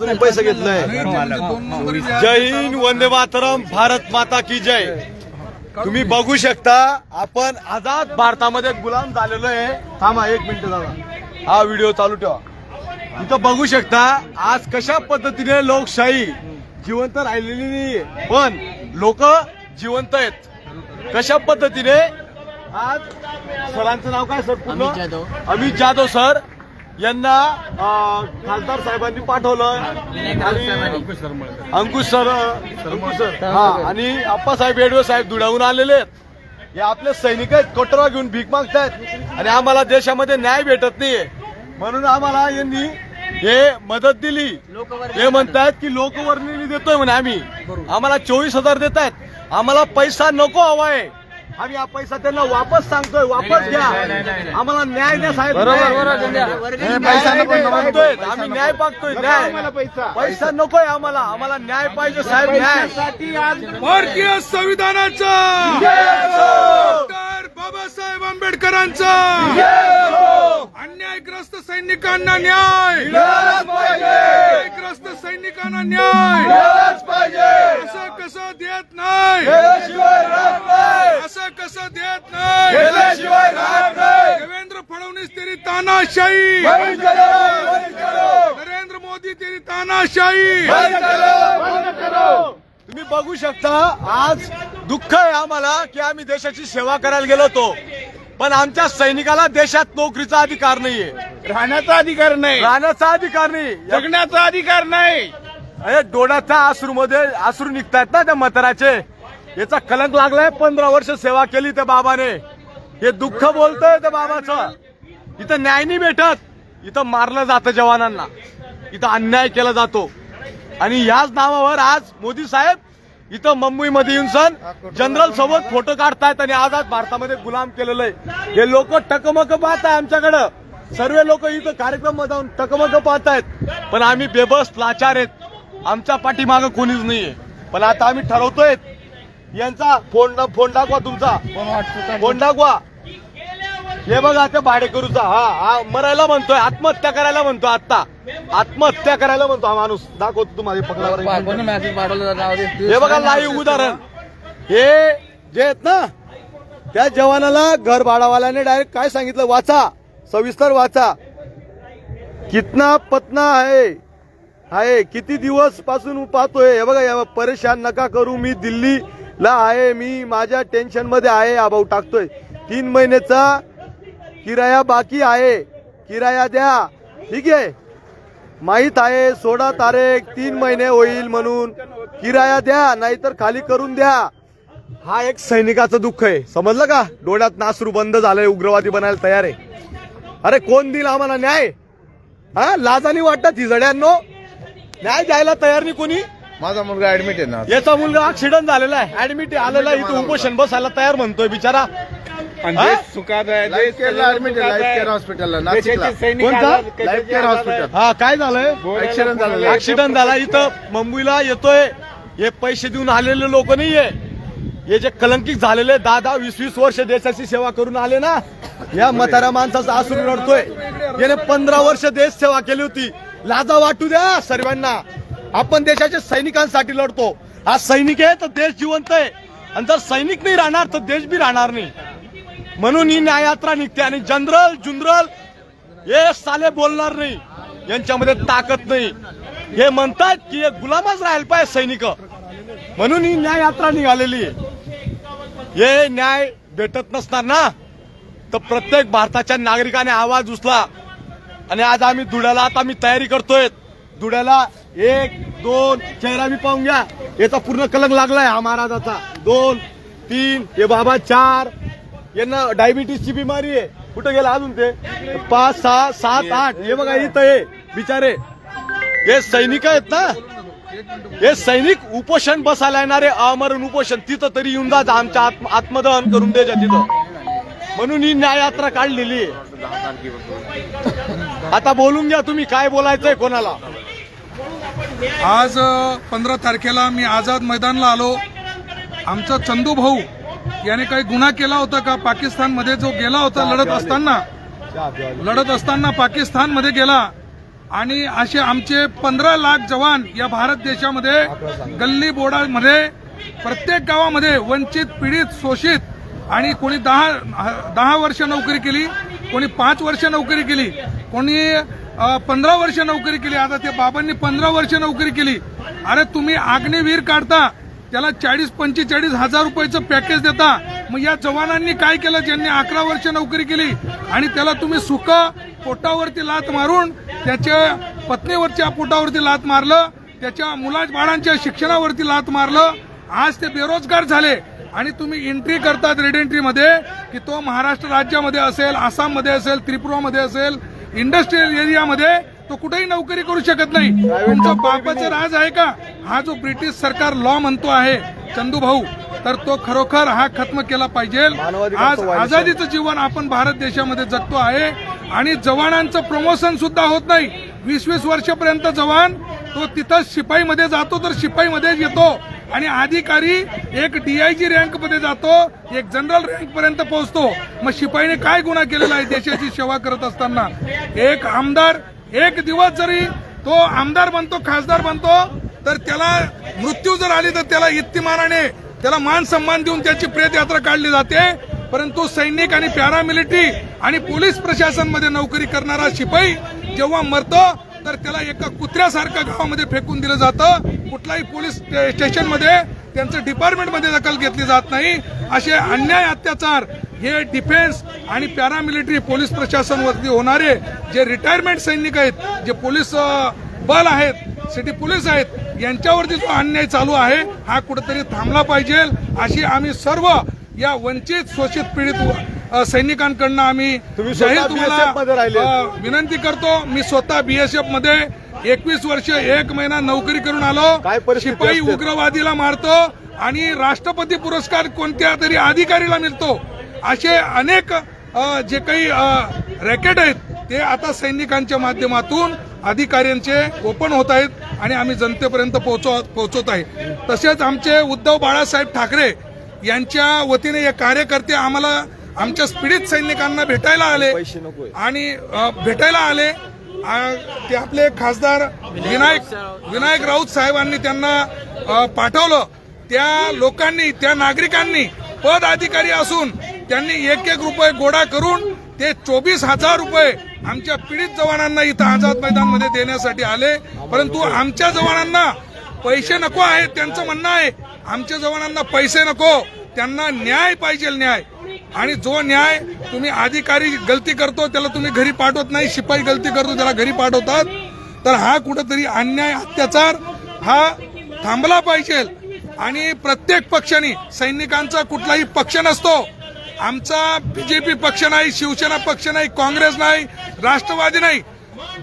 पैसे घेतलंय. जय हिंद वंदे मातरम भारत माता की जय. तुम्ही बघू शकता आपण आझाद भारतामध्ये गुलाम झालेलो आहे. थांबा एक मिनिट दादा. हा व्हिडिओ चालू ठेवा. इथं बघू शकता आज कशा पद्धतीने लोकशाही जिवंत राहिलेली नाहीये. पण लोक जिवंत आहेत. कशा पद्धतीने? आज सरांचं नाव काय सर? अमित जाधव. अमित जाधव सर. यांना खासदार साहेबांनी पाठवलं आणि. Ankush sir Ankush sir. हा आणि आप्पासाहेब येडवे साहेब धुळ्याहून आलेले आहेत. हे आपले सैनिक आहेत कटोरा घेऊन भीक मागतायत. आणि आम्हाला देशामध्ये न्याय भेटत नाहीये. म्हणून आम्हाला यांनी हे मदत दिली. हे म्हणतायत की लोकवर्गणी देतोय म्हणे आम्ही. आम्हाला चोवीस हजार देत आहेत आम्हाला पैसा नको हवाय. आम्ही हा पैसा त्यांना वापस सांगतोय वापस घ्या. आम्हाला न्याय द्या साहेब. न्याय. आम्ही न्याय मागतोय न्याय. पैसा. नकोय आम्हाला. आम्हाला न्याय पाहिजे साहेब न्याय. भारतीय संविधानाचा. डॉक्टर बाबासाहेब आंबेडकरांचा. अन्यायग्रस्त सैनिकांना न्याय. अन्यायग्रस्त सैनिकांना न्याय. असं कसं देत नाही. तानाशाही! नरेंद्र मोदी तेरी तानाशाही! तुम्ही बघू शकता आज दुःख आहे आम्हाला की आम्ही देशाची सेवा करायला गेलो होतो. पण आमच्या सैनिकाला देशात नोकरीचा अधिकार नाहीये. राहण्याचा अधिकार नाही. राहण्याचा अधिकार नाही. जगण्याचा अधिकार नाही. अरे डोळ्याच्या आसरू मध्ये आसरू निघतायत ना त्या म्हाताराचे याचा कलंक लागलाय पंधरा वर्ष सेवा केली त्या बाबाने. हे दुःख बोलतोय त्या बाबाचं. इथं न्याय नाही भेटत. इथं मारलं जातं जवानांना. इथं अन्याय केला जातो. आणि याच नावावर आज मोदी साहेब इथं मुंबईमध्ये येऊन सण जनरल सोबत फोटो काढतायत आणि आझाद भारतामध्ये गुलाम केलेलं आहे. हे लोक टकमक पाहत आहे आमच्याकडं. सर्व लोक इथं कार्यक्रम जाऊन टकमक पाहतायत. पण आम्ही बेबस लाचार आहेत. आमच्या पाठीमागं कोणीच नाहीये. पण आता आम्ही ठरवतोय. यांचा फोन फोन दाखवा तुमचा. फोन दाखवा. हे बघा त्या भाडेकरूचा हा हा मरायला म्हणतोय आत्महत्या करायला म्हणतो आता आत्महत्या करायला म्हणतो हा माणूस. दाखवतो तुम्हाला हे पकडा बरं एक कोणी मिनिट. मेसेज पाठवलं नाव दे. हे बघा लाईव्ह उदाहरण. हे जे आहेत ना त्या जवानाला घर भाडावाल्याने डायरेक्ट काय सांगितलं? वाचा. सविस्तर वाचा. कितना पतना आहे आहे किती दिवसपासून पाहतोय? हे बघा परेशान नका करू. मी दिल्लीला आहे मी माझ्या टेन्शनमध्ये आहे. भाऊ टाकतोय. तीन महिन्याचा किराया बाकी आहे. किराया द्या. ठीक आहे? माहीत आहे सोळा तारीख तीन महिने होईल म्हणून. किराया द्या नाहीतर खाली करून द्या. हा एक सैनिकाचं दुःख आहे. समजलं का? डोळ्यात नासरू बंद झालंय उग्रवादी बनायला तयार आहे. अरे कोण देईल आम्हाला न्याय? हा? लाजानी वाटत हिजड्यांनो न्याय द्यायला तयार नाही कोणी? माझा मुलगा ऍडमिट आहे ना. याचा मुलगा ऍक्सिडेंट झालेला आहे. ऍडमिट आलेला आहे इथं उपोषण बसायला तयार म्हणतोय बिचारा. हा? सुखात आहे लाईफ केअरला ऍडमिट आहे लाईफ केअर हॉस्पिटलला नाशिकला. कोणता? लाईफ केअर हॉस्पिटल हा काय झालंय? झालेला. आहे. ऍक्सिडेंट झाला इथं. मुंबईला येतोय. हे पैसे देऊन आलेले लोक नाहीये. हे जे कलंकित झालेले दहा दहा वीस वीस वर्ष देशाची सेवा करून आले ना या म्हाताऱ्या माणसाचा आसून रडतोय. याने पंधरा वर्ष देश सेवा केली होती. लाजा वाटू द्या सर्वांना. आपण देशाच्या सैनिकांसाठी लढतो. हा सैनिक आहे तर देश जिवंत आहे. आणि जर सैनिक नाही राहणार तर देश बी राहणार नाही. म्हणून ही न्याययात्रा निघते आणि जनरल जुनरल हे साले बोलणार नाही. यांच्यामध्ये ताकद नाही. हे म्हणतात की हे गुलामच राहायला पाहिजे सैनिक. म्हणून ही न्याय यात्रा निघालेली आहे. हे न्याय भेटत नसणार ना? तर प्रत्येक भारताच्या नागरिकाने आवाज उचला. आणि आज आम्ही धुळ्याला आता आम्ही तयारी करतोय. धुळ्याला एक दोन चेहरा मी पाहून घ्या. याचा पूर्ण कलंक लागलाय हा महाराजाचा. दोन तीन हे बाबा चार यांना डायबिटीसची बिमारी आहे. कुठं गेला अजून ते? पाच सहा सात आठ. हे बघा इथं हे बिचारे. हे सैनिक आहेत ना? हे सैनिक उपोषण बसायला येणारे अमरण उपोषण. तिथं तरी येऊन जा आमच्या आत्म आत्मदहन करून द्यायच्या तिथं. म्हणून ही न्याय यात्रा काढलेली आहे. आता बोलून घ्या तुम्ही काय बोलायचंय कोणाला? आज पंधरा तारखेला मी आझाद मैदानला आलो. आमचा चंदू भाऊ याने काही गुन्हा केला होता का? पाकिस्तानमध्ये जो गेला होता लढत असताना. लढत असताना पाकिस्तानमध्ये गेला. आणि असे आमचे पंधरा लाख जवान या भारत देशामध्ये गल्ली बोर्डामध्ये प्रत्येक गावामध्ये वंचित पीडित शोषित आणि कोणी दहा दहा वर्ष नोकरी केली कोणी पाच वर्ष नोकरी केली कोणी पंधरा वर्ष नोकरी केली. आता ते बाबांनी पंधरा वर्ष नोकरी केली. अरे तुम्ही अग्निवीर काढता. त्याला चाळीस पंचेचाळीस हजार रुपयाचं पॅकेज देता. मग या जवानांनी काय केलं? ज्यांनी अकरा वर्ष नोकरी केली आणि त्याला तुम्ही सुख पोटावरती लात मारून त्याच्या पत्नीवरच्या पोटावरती लात मारलं त्याच्या मुला बाळांच्या शिक्षणावरती लात मारलं आज ते बेरोजगार झाले. आणि तुम्ही एंट्री करतात रेड एंट्रीमध्ये की तो महाराष्ट्र राज्यामध्ये असेल आसाममध्ये असेल त्रिपुरामध्ये असेल इंडस्ट्रीयल एरियामध्ये तो कुठेही नोकरी करू शकत नाही. तुमचं बापाचं राज आहे का? हा जो ब्रिटिश सरकार लॉ म्हणतो आहे चंदू भाऊ तर तो खरोखर हा खत्म केला पाहिजे. आज आझादीचं जीवन आपण भारत देशामध्ये जगतो आहे आणि जवानांचं प्रमोशन सुद्धा होत नाही. वीस वीस वर्षापर्यंत जवान तो तिथं शिपाईमध्ये जातो तर शिपाईमध्येच येतो. आणि अधिकारी एक डीआयजी रँकमध्ये जातो एक जनरल रँक पर्यंत पोहोचतो. मग शिपाईने काय गुन्हा केलेला आहे देशाची सेवा करत असताना? एक आमदार एक दिवस जरी तो आमदार बनतो खासदार बनतो तर त्याला मृत्यू जर आली तर त्याला इत्तिमानाने त्याला मान सन्मान देऊन त्याची प्रेतयात्रा काढली जाते. परंतु सैनिक आणि पॅरामिलिटरी आणि पोलीस प्रशासनमध्ये नोकरी करणारा शिपाई जेव्हा मरतो तर त्याला एका कुत्र्यासारखं गावामध्ये फेकून दिलं जातं. कुठलाही पोलीस स्टेशनमध्ये त्यांचं डिपार्टमेंटमध्ये दखल घेतली जात नाही. असे अन्याय अत्याचार हे डिफेन्स आणि पॅरामिलिटरी पोलीस प्रशासनवरती होणारे जे रिटायरमेंट सैनिक आहेत जे पोलीस बल आहेत सिटी पोलीस आहेत यांच्यावरती जो अन्याय चालू आहे हा कुठेतरी थांबला पाहिजे अशी आम्ही सर्व या वंचित शोषित पीडित सैनिकांकडनं आम्ही तुम्ही स्वतः जाहीर BSF मध्ये राहिले. अ, विनंती करतो मी स्वतः बीएसएफमध्ये एकवीस वर्ष एक महिना नोकरी करून आलो शिपाई? उग्रवादीला मारतो आणि राष्ट्रपती पुरस्कार कोणत्या तरी अधिकारीला मिळतो असे अनेक जे काही रॅकेट आहेत ते आता सैनिकांच्या माध्यमातून अधिकाऱ्यांचे ओपन होत आहेत आणि आम्ही जनतेपर्यंत पोहोचव पोहोचवत आहे. तसेच आमचे उद्धव बाळासाहेब ठाकरे यांच्या वतीने हे कार्यकर्ते आम्हाला आमच्या पीडित सैनिकांना भेटायला आले आणि भेटायला आले. ते आपले खासदार विनायक विनायक राऊत साहेबांनी त्यांना पाठवलं. त्या लोकांनी त्या नागरिकांनी पद अधिकारी असून त्यांनी एक एक रुपये गोळा करून ते चोवीस हजार रुपये आमच्या पीडित जवानांना इथं आझाद मैदानमध्ये देण्यासाठी आले. परंतु आमच्या जवानांना पैसे नको आहे त्यांचं म्हणणं आहे आमच्या जवानांना पैसे नको त्यांना न्याय पाहिजे न्याय. आणि जो न्याय तुम्ही अधिकारी गलती करतो त्याला तुम्ही घरी पाठवत नाही शिपाई गलती करतो त्याला घरी पाठवतात तर हा कुठंतरी अन्याय अत्याचार हा थांबला पाहिजे. आणि प्रत्येक पक्षाने सैनिकांचा कुठलाही पक्ष नसतो आमचा बीजेपी पक्ष नाही शिवसेना पक्ष नाही काँग्रेस नाही राष्ट्रवादी नाही.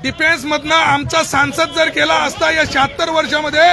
डिफेन्समधनं आमचा सांसद जर केला असता या शहात्तर वर्षामध्ये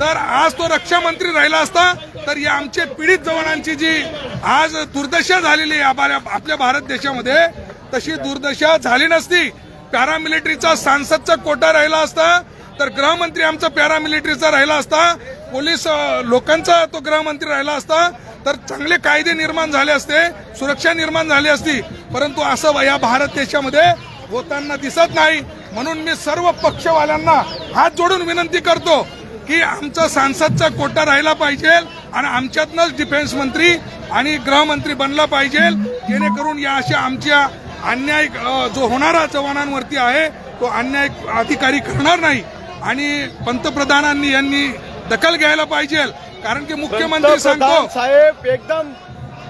तर आज तो रक्षा मंत्री राहिला असता तर या आमचे पीडित जवानांची जी आज दुर्दशा झालेली आहे आपल्या आपल्या भारत देशामध्ये तशी दुर्दशा झाली नसती. पॅरामिलिटरीचा सांसदचा कोटा राहिला असता तर गृहमंत्री आमचा पॅरामिलिटरीचा राहिला असता पोलीस लोकांचा तो गृहमंत्री राहिला असता तर चांगले कायदे निर्माण झाले असते सुरक्षा निर्माण झाली असती. परंतु असं या भारत देशामध्ये होताना दिसत नाही. म्हणून मी सर्व पक्षवाल्यांना हात जोडून विनंती करतो की आमचा सांसदचा कोटा राहिला पाहिजे आणि आमच्यातनंच डिफेन्स मंत्री आणि गृहमंत्री बनला पाहिजे. जेणेकरून या अशा आमच्या अन्याय जो होणारा जवानांवरती आहे तो अन्याय अधिकारी करणार नाही. आणि पंतप्रधानांनी यांनी दखल घ्यायला पाहिजे. कारण की मुख्यमंत्री सांगतो साहेब एकदम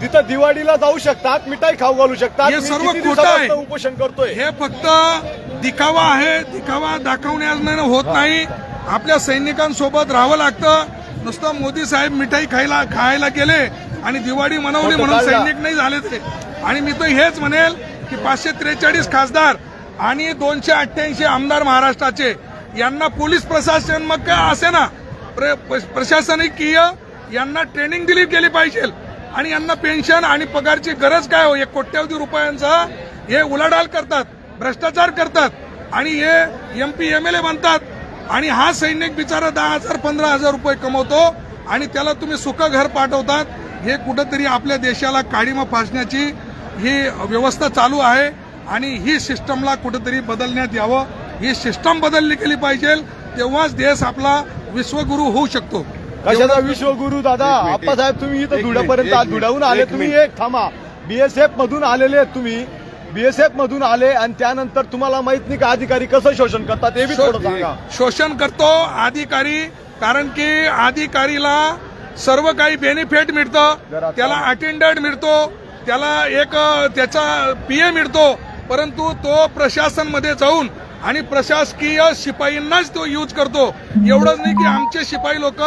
तिथं दिवाळीला जाऊ शकतात मिठाई खाऊ घालू शकतात. हे सर्व खोटं आहे. उपोषण करतोय. हे फक्त दिखावा आहे दिखावा दाखवण्यानं होत नाही. आपल्या सैनिकांसोबत राहावं लागतं. नुसतं मोदी साहेब मिठाई खायला खायला गेले आणि दिवाळी मनवली म्हणून. सैनिक नाही झाले ते. आणि मी तर हेच म्हणेल की पाचशे त्रेचाळीस खासदार आणि दोनशे अठ्ठ्याऐंशी आमदार महाराष्ट्राचे यांना पोलीस प्रशासन मग काय असे ना प्र- प्रशासनिकीय प्रशासकीय यांना ट्रेनिंग दिली गेली पाहिजे. आणि यांना पेन्शन आणि पगारची गरज काय हो? एक कोट्यावधी रुपयांचा हे उलाढाल करतात भ्रष्टाचार करतात आणि हे M P M L A बनतात. आणि हा सैनिक बिचारा दहा हजार पंधरा हजार रुपये कमवतो आणि त्याला तुम्ही सुख घर पाठवतात. हे कुठंतरी आपल्या देशाला काळीमा फासण्याची ही व्यवस्था चालू आहे आणि ही सिस्टमला कुठंतरी बदलण्यात यावं. ही सिस्टम बदलली केली पाहिजे. तेव्हाच देश आपला विश्वगुरु होऊ शकतो. कशाचा विश्वगुरु दादा? आप्पासाहेब तुम्ही इथं धुळ्याहून मिनिट, आले एक तुम्ही. एक थांबा. बीएसएफ मधून आलेले आहेत तुम्ही. बीएसएफ मधून आले आणि त्यानंतर तुम्हाला माहीत नाही का अधिकारी कसं शोषण करतात हे बी थोडं सांगा. शोषण करतो अधिकारी कारण की अधिकारीला सर्व काही बेनिफिट मिळतं. त्याला अटेंडंट मिळतो. त्याला एक त्याचा पीए मिळतो. परंतु तो प्रशासनमध्ये जाऊन आणि प्रशासकीय शिपाईंनाच तो यूज करतो. एवढंच नाही की आमचे शिपाई लोक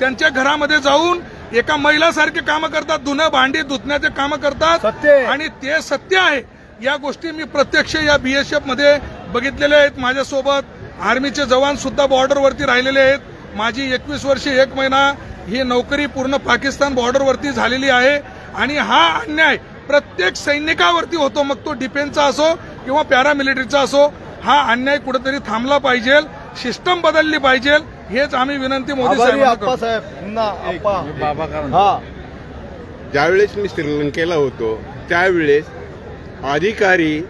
त्यांच्या घरामध्ये जाऊन एका महिलासारखे कामं करतात धुणं भांडी धुतण्याचे कामं करतात. आणि ते सत्य आहे. या गोष्टी मी प्रत्यक्ष या बीएसएफमध्ये बघितलेल्या आहेत. माझ्यासोबत आर्मीचे जवान सुद्धा बॉर्डरवरती राहिलेले आहेत. माझी एकवीस वर्षे एक महिना ही नोकरी पूर्ण पाकिस्तान बॉर्डरवरती झालेली आहे. आणि हा अन्याय प्रत्येक सैनिकावरती होतो. मग तो डिफेन्सचा असो किंवा पॅरामिलिटरीचा असो. हा अन्याय कुठेतरी थांबला पाहिजे सिस्टम बदलली पाहिजे हेच आम्ही विनंती मोदी हा. ज्यावेळेस मी श्रीलंकेला होतो त्यावेळेस अधिकारी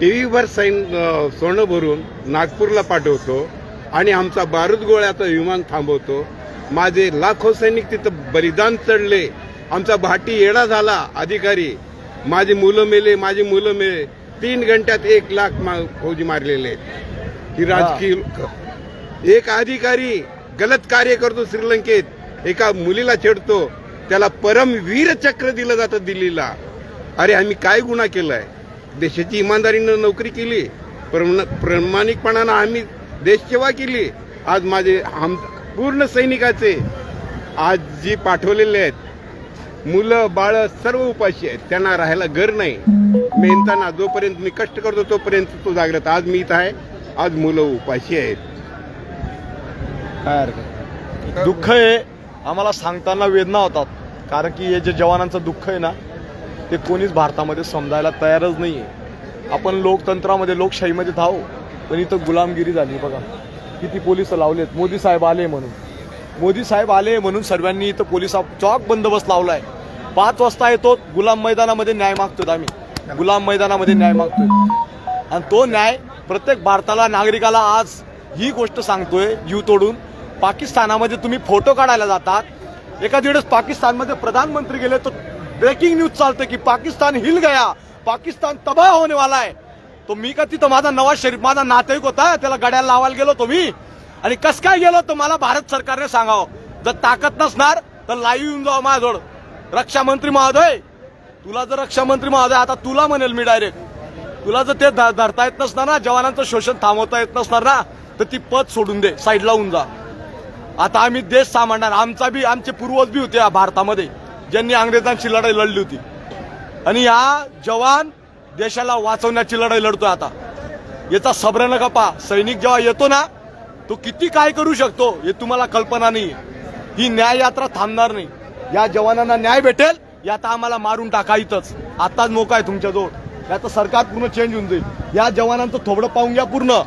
टीव्हीवर सैन अ, सोनं भरून नागपूरला पाठवतो आणि आमचा बारूद गोळ्याचं विमान थांबवतो. माझे लाखो सैनिक तिथं बलिदान चढले. आमचा भाटी येडा झाला अधिकारी. माझी मुलं मेले माझी मुलं मेले. तीन घंट्यात एक लाख फौजी मारलेले आहेत. ही राजकीय एक अधिकारी गलत कार्य करतो श्रीलंकेत. एका मुलीला छेडतो. त्याला परमवीर चक्र दिलं जातं दिल्लीला. अरे आम्ही काय गुन्हा केलाय? देशाची इमानदारीनं नोकरी केली. प्रम- प्रामाणिकपणानं आम्ही देशसेवा केली. आज माझे आम पूर्ण सैनिकाचे आज जी पाठवलेले आहेत मुलं बाळ सर्व उपाशी आहेत. त्यांना राहायला घर नाही. मेहनताना जोपर्यंत मी कष्ट करतो तोपर्यंत तो जागृत आज मी इथं आहे. आज मुलं उपाशी आहेत. काय दुःख आहे आम्हाला सांगताना वेदना होतात. कारण की हे जे जवानांचं दुःख आहे ना ते कोणीच भारतामध्ये समजायला तयारच नाही आहे आपण लोकतंत्रामध्ये लोकशाहीमध्ये धावू पण इथं गुलामगिरी झाली बघा. किती पोलीस लावलेत. मोदी साहेब आले म्हणून. मोदी साहेब आले म्हणून सर्वांनी इथं पोलिसा चॉक बंदोबस्त लावलाय. पाच वाजता येतो गुलाम मैदानामध्ये न्याय मागतो आम्ही. गुलाम मैदानामध्ये न्याय मागतोय. आणि तो न्याय प्रत्येक भारताला नागरिकाला आज ही गोष्ट सांगतोय जीव तोडून. पाकिस्तानामध्ये तुम्ही फोटो काढायला जातात. एका वेळेस पाकिस्तानमध्ये प्रधानमंत्री गेले तर ब्रेकिंग न्यूज चालते की पाकिस्तान हिल गया पाकिस्तान तबाह होने वाला आहे. तो मी का तिथं माझा नवाज शरीफ माझा नातेवाईक होता त्याला गड्याला लावायला गेलो तो मी. आणि कस काय गेलो तर मला भारत सरकारने सांगावं. जर ताकद नसणार तर लाईव्ह येऊन जावं माझ्याजवळ. रक्षा मंत्री महोदय तुला जर रक्षामंत्री महोदय आता तुला म्हणेल मी डायरेक्ट तुला जर ते धरता येत नसणार ना जवानांचं शोषण थांबवता येत नसणार ना तर ती पद सोडून दे साईडला होऊन जा. आता आम्ही देश सांभाळणार आमचा बी आमचे पूर्वज बी होते भारतामध्ये ज्यांनी अंग्रेजांची लढाई लढली होती. आणि हा जवान देशाला वाचवण्याची लढाई लढतोय आता. याचा सब्र नका पा. सैनिक जेव्हा येतो ना तो किती काय करू शकतो हे तुम्हाला कल्पना नाही ही न्याय यात्रा थांबणार नाही. या जवानांना न्याय भेटेल आता आम्हाला मारून टाका इथंच. आताच मोका आहे तुमच्याजवळ याचं सरकार पूर्ण चेंज होऊन जाईल. या जवानांचं थोबडं पाहून घ्या पूर्ण.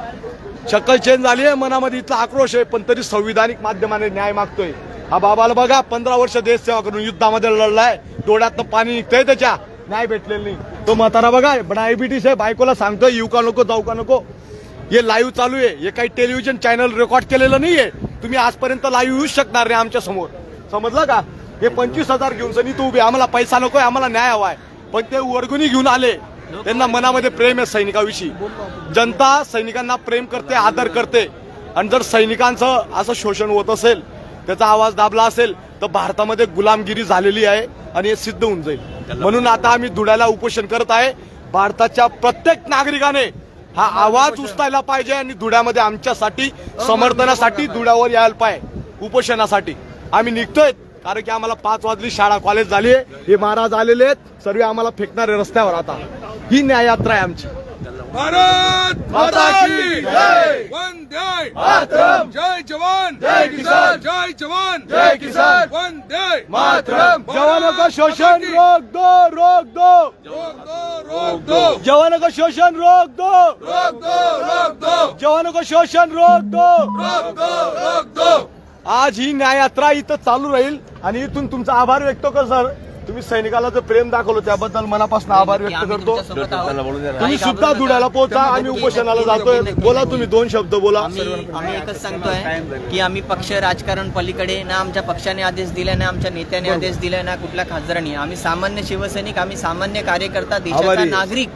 शक्कल चेंज झाली आहे मनामध्ये इथला आक्रोश आहे पण तरी संविधानिक माध्यमाने न्याय मागतोय. हा बाबाला बघा पंधरा वर्ष देश सेवा करून युद्धामध्ये लढलाय. डोळ्यातनं पाणी निघतंय त्याच्या. न्याय भेटलेलं नाही. तो म्हातारा बघा डायबिटीस आहे बायकोला सांगतोय येऊ का नको जाऊ का नको? हे लाईव्ह चालू आहे. हे काही टेलिव्हिजन चॅनल रेकॉर्ड केलेलं नाहीये. तुम्ही आजपर्यंत लाईव्ह येऊ शकणार नाही आमच्यासमोर. समजलं का? हे पंचवीस हजार घेऊन सनी तू उभी आम्हाला पैसा नकोय आम्हाला न्याय हवाय पण ते वर्गुनी घेऊन आले त्यांना मनामध्ये प्रेम आहे सैनिकाविषयी. जनता सैनिकांना प्रेम करते आदर करते. आणि जर सैनिकांचं असं शोषण होत असेल त्याचा आवाज दाबला असेल तर भारतामध्ये गुलामगिरी झालेली आहे आणि हे सिद्ध होऊन जाईल. म्हणून आता आम्ही धुळ्याला उपोषण करत आहे. भारताच्या प्रत्येक नागरिकाने हा आवाज उचलायला पाहिजे आणि धुळ्यामध्ये आमच्यासाठी समर्थनासाठी धुळ्यावर यायला पाहिजे. उपोषणासाठी. आम्ही निघतोय. कारण की आम्हाला पाच वाजली शाळा कॉलेज झाली. हे महाराज आलेले आहेत. सर्व आम्हाला फेकणारे रस्त्यावर आता. ही न्याय यात्रा आहे आमची. भारत माता की जय. वंदे. मातरम. जय जवान. जय किसान. जय जवान. जय किसान. वंदे. मातरम. जवानों का शोषण रोक दो रोक दो. रोक दो जवानों का शोषण रोक दो. रोक दो रोक दो जवानों का शोषण रोक दो. रोक दो रोक दो. आज ही न्याय यात्रा इथं चालू राहील आणि इथून तुमचा आभार व्यक्त कर सर. तुम्ही सैनिकाला जर प्रेम दाखवलं त्याबद्दल मनापासून आभार व्यक्त करतो. तुम्ही सुद्धा धुळ्याला पोहोचा आम्ही उपोषणाला जातोय. बोला तुम्ही दोन शब्द बोला. आम्ही एकच सांगतोय की आम्ही पक्ष राजकारण पलीकडे ना आमच्या पक्षाने आदेश दिलाय ना आमच्या नेत्याने आदेश दिलाय ना कुठल्या खासदारांनी. आम्ही सामान्य शिवसैनिक आम्ही सामान्य कार्यकर्ता देशाचा. नागरिक.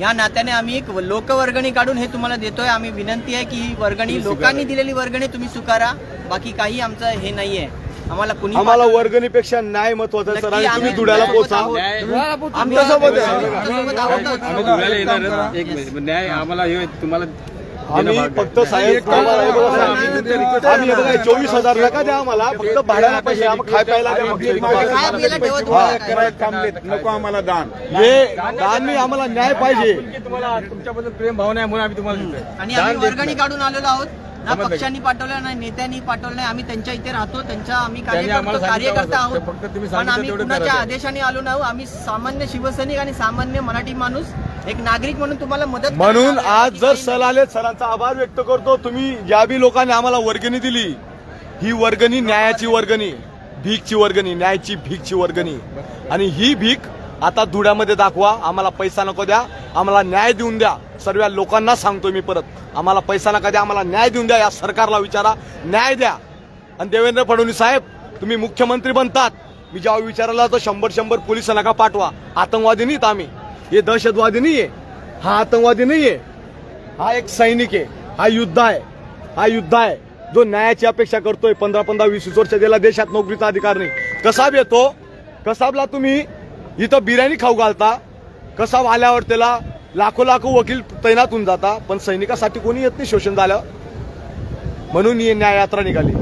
या नात्याने आम्ही एक लोकवर्गणी काढून हे तुम्हाला देतोय. आम्ही विनंती आहे की ही वर्गणी लोकांनी दिलेली वर्गणी तुम्ही स्वीकारा. बाकी काही आमचं हे नाहीये. आम्हाला कुणी आम्हाला वर्गणीपेक्षा न्याय महत्त्वाचा सर आणि तुम्ही धुळ्याला पोहोचा आम्ही आम्हाला हे तुम्हाला आम्ही फक्त साहेब आम्ही बघा चोवीस हजार नका द्या आम्हाला फक्त भाड्याला पैसे आम्हाला खाय प्यायला नको आम्हाला दान. हे दाननी आम्हाला न्याय पाहिजे. तुम्हाला तुमच्याबद्दल प्रेम भावना आहे म्हणून आम्ही तुम्हाला आणि आम्ही वर्गणी काढून आलेलो आहोत. ना पक्षांनी पाठवलं ना नेत्यांनी पाठवलं नाही. आम्ही त्यांच्या इथे राहतो त्यांच्या आम्ही कार्यकर्ता. आहोत. पण आम्ही कुणाच्या. आदेशाने आलो नाही. आम्ही सामान्य शिवसैनिक आणि सामान्य मराठी माणूस एक नागरिक म्हणून तुम्हाला मदत म्हणून. आज जर सर आले सरांचा आभार व्यक्त करतो. तुम्ही ज्या बी लोकांनी आम्हाला वर्गणी दिली. ही वर्गणी न्यायाची वर्गणी भीकची वर्गणी न्यायाची भीकची वर्गणी. आणि ही भीक आता धुळ्यामध्ये दाखवा. आम्हाला पैसा नको द्या. आम्हाला न्याय देऊन द्या. सर्व लोकांना सांगतो मी परत. आम्हाला पैसा नका द्या. आम्हाला न्याय देऊन द्या. या सरकारला विचारा. न्याय द्या. आणि देवेंद्र फडणवीस साहेब तुम्ही मुख्यमंत्री बनतात. मी जेव्हा विचारला तर शंभर शंभर पोलीस नका पाठवा? आतंकवादी नाहीत आम्ही. हे दहशतवादी नाहीये हा। आतंकवादी नाहीये हा। एक सैनिक आहे हा युद्ध आहे हा युद्ध आहे जो न्यायाची अपेक्षा करतोय पंधरा पंधरा वीस वीस वर्ष गेला देशात नोकरीचा अधिकार नाही. कसाब येतो? कसाबला तुम्ही इथं बिर्याणी खाऊ घालता. कसाब आल्यावर त्याला लाखो लाखो वकील तैनात होऊन जाता. पण सैनिकासाठी कोणी येत नाही शोषण झालं. म्हणून ही न्याययात्रा निघाली.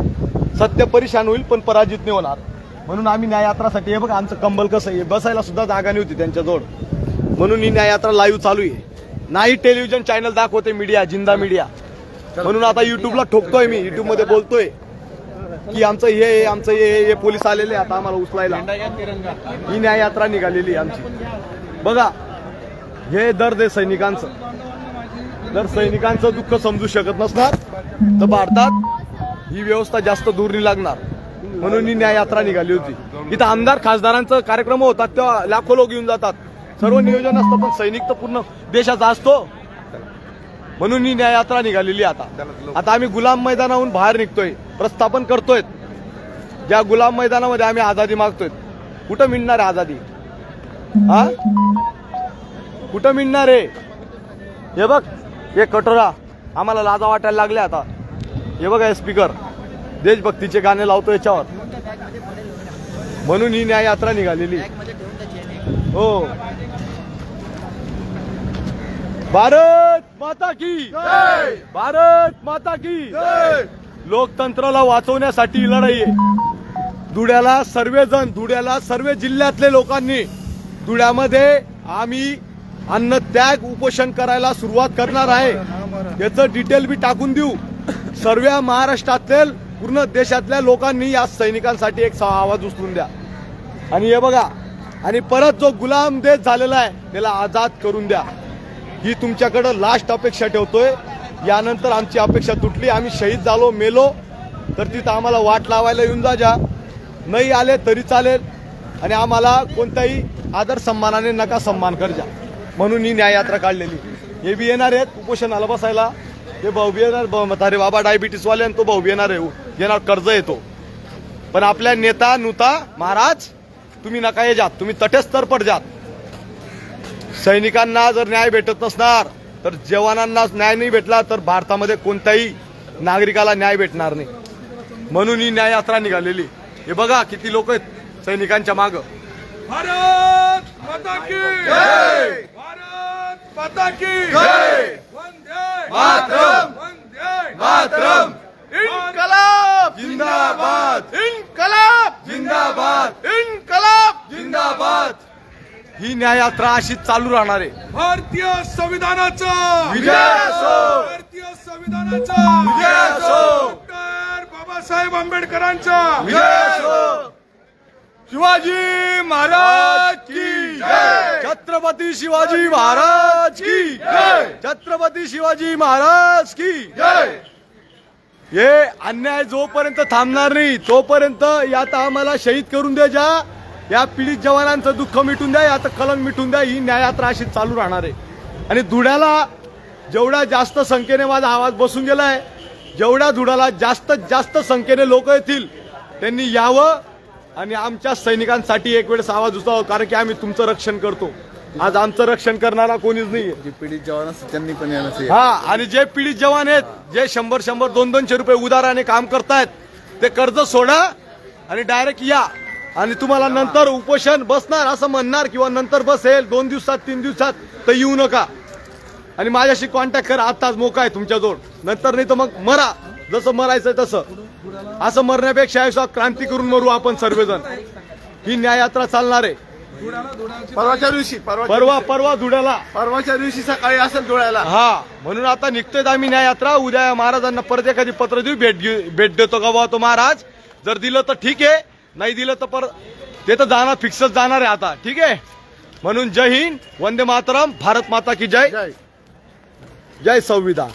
सत्य परेशान होईल पण पराजित नाही होणार. म्हणून आम्ही न्याययात्रासाठी हे बघा आमचं कंबल कसं आहे. बसायला सुद्धा जागा नाही होती त्यांच्याजवळ. म्हणून ही न्याययात्रा लाईव्ह चालू आहे. नाही टेलिव्हिजन चॅनल दाखवते मीडिया जिंदा मीडिया म्हणून आता युट्यूबला ठोकतोय मी. युट्यूबमध्ये बोलतोय की आमचं हे आमचं हे हे पोलीस आलेले आता आम्हाला उचलायला. ही न्याययात्रा निघालेली आहे आमची. बघा हे दर्द आहे सैनिकांचं. जर सैनिकांचं दुःख समजू शकत नसणार तर भारतात ही व्यवस्था जास्त दूर नाही लागणार. म्हणून ही न्याययात्रा निघाली होती. इथं आमदार खासदारांचं कार्यक्रम होतात तेव्हा लाखो लोक येऊन जातात. सर्व नियोजन असतं पण सैनिक तर पूर्ण देशाचा असतो. म्हणून ही न्याययात्रा निघालेली आता. आता आम्ही गुलाम मैदानाहून बाहेर निघतोय प्रस्थापन करतोय. ज्या गुलाम मैदानामध्ये आम्ही आझादी मागतोय कुठं मिळणार आहे आझादी? हा? कुठं मिळणार आहे? हे बघ हे कटोरा आम्हाला लाजा वाटायला लागले आता. हे बघा हे स्पीकर देशभक्तीचे गाणे लावतो याच्यावर. म्हणून ही न्याययात्रा निघालेली. हो. भारत माता की भारत माता की लोकतंत्राला वाचवण्यासाठी लढाई धुळ्याला सर्वजण धुळ्याला सर्व जिल्ह्यातले लोकांनी धुळ्यामध्ये आम्ही अन्न त्याग उपोषण करायला सुरुवात करणार आहे. याचं डिटेल बी टाकून देऊ. सर्व महाराष्ट्रातले पूर्ण देशातल्या लोकांनी या सैनिकांसाठी एक आवाज उचलून द्या. आणि हे बघा आणि परत जो गुलाम देश झालेला आहे त्याला आजाद करून द्या. ही तुमच्याकडं लास्ट अपेक्षा ठेवतोय. यानंतर आमची अपेक्षा तुटली. आम्ही शहीद झालो मेलो. तर तिथं आम्हाला वाट लावायला येऊन जा जा. नाही आले तरी चालेल. आणि आम्हाला कोणत्याही आदर सन्मानाने नका सन्मान कर जा. म्हणून ही न्याययात्रा काढलेली. हे बी येणार आहेत. उपोषणाला बसायला. हे भाऊ बी येणार. ब- बाबा डायबिटीसवाले आणि तो भाऊ बी येणार आहे. हो, येणार कर्ज येतो पण आपल्या नेता नुता महाराज तुम्ही नका ये जात. तुम्ही तटेस्तर पड जात. सैनिकांना जर न्याय भेटत नसणार तर जवानांना न्याय नाही भेटला तर भारतामध्ये कोणत्याही नागरिकाला न्याय भेटणार नाही. म्हणून ही न्याययात्रा निघालेली हे बघा किती लोक आहेत सैनिकांच्या माग! इन्कलाब! जिंदाबाद! इन्कलाब! जिंदाबाद! इन्कलाब! जिंदाबाद! ही न्याययात्रा अशीच चालू राहणार आहे. भारतीय संविधानाचा. विजय असो! भारतीय संविधानाचा. विजय असो! डॉक्टर बाबासाहेब आंबेडकरांचा. विजय असो! शिवाजी महाराज की जय. छत्रपती शिवाजी महाराज की जय. छत्रपती शिवाजी महाराज की जय. हे अन्याय जोपर्यंत थांबणार नाही तोपर्यंत यात आम्हाला शहीद करून द्यायच्या या पीडित जवानांचं दुःख मिटून द्या आता कलंक मिटून द्या ही न्याययात्रा अशी चालू राहणार आहे. आणि धुळ्याला जेवढ्या जास्त संख्येने माझा आवाज बसून गेलाय जेवढ्या धुळ्याला जास्त जास्त संख्येने लोक येतील त्यांनी यावं आणि आमच्या सैनिकांसाठी एक वेळेस आवाज उचलावा कारण की आम्ही तुमचं रक्षण करतो. आज आमचं रक्षण करणारा कोणीच नाही जे पीडित जवान असतात त्यांनी पण यायला हा आणि जे पीडित जवान आहेत जे शंभर शंभर दोन दोनशे रुपये उदाराने काम करतायत ते कर्ज सोडा आणि डायरेक्ट या. आणि तुम्हाला नंतर उपोषण बसणार असं म्हणणार किंवा नंतर बसेल दोन दिवसात तीन दिवसात तर येऊ नका. आणि माझ्याशी कॉन्टॅक्ट करा आत्ताच मोका आहे तुमच्याजवळ. नंतर नाही तर मग मरा. जसं मरायचं तसं. असं मरण्यापेक्षा आयुष्यात क्रांती करून मरू आपण सर्वजण. ही न्याययात्रा चालणार आहे. परवाच्या दिवशी परवा परवा परवा धुड्याला परवाच्या दिवशी सकाळी असेल डोळ्याला हा म्हणून आता निघतोय आम्ही न्याययात्रा. उद्या महाराजांना परत एखादी पत्र देऊ. भेट घेऊ भेट देतो का बुवा तो महाराज? जर दिलं तर ठीक आहे. नाही दिलं तर परत ते तर जाणार फिक्सच जाणार आहे आता. ठीक आहे? म्हणून जय हिंद वंदे मातरम भारत माता की जय. जय. जय संविधान.